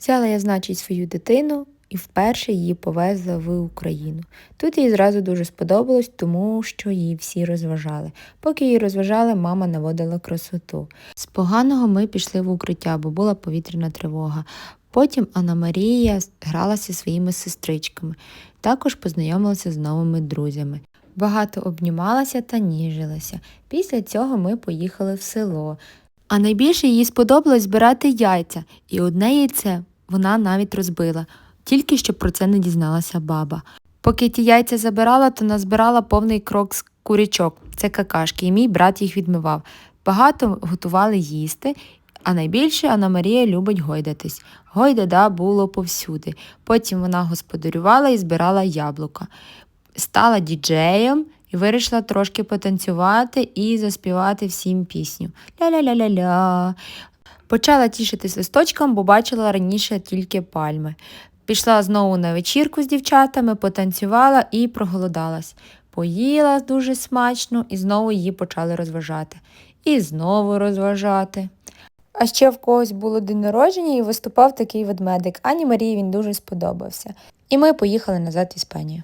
Взяла я, значить, свою дитину і вперше її повезла в Україну. Тут їй зразу дуже сподобалось, тому що її всі розважали. Поки її розважали, мама наводила красоту. З поганого ми пішли в укриття, бо була повітряна тривога. Потім Анна Марія гралася своїми сестричками, також познайомилася з новими друзями. Багато обнімалася та ніжилася. Після цього ми поїхали в село. А найбільше їй сподобалось збирати яйця, і одне яйце вона навіть розбила, тільки щоб про це не дізналася баба. Поки ті яйця забирала, то назбирала повний крок з курячок, це какашки, і мій брат їх відмивав. Багато готували їсти, а найбільше Анна Марія любить гойдатись. Гойдада було повсюди. Потім вона господарювала і збирала яблука. Стала діджеєм і вирішила трошки потанцювати і заспівати всім пісню. Ля-ля-ля-ля-ля. Почала тішитись листочком, бо бачила раніше тільки пальми. Пішла знову на вечірку з дівчатами, потанцювала і проголодалась. Поїла дуже смачно і знову її почали розважати. І знову розважати. А ще в когось було день народження і виступав такий ведмедик. Ані Марії він дуже сподобався. І ми поїхали назад в Іспанію.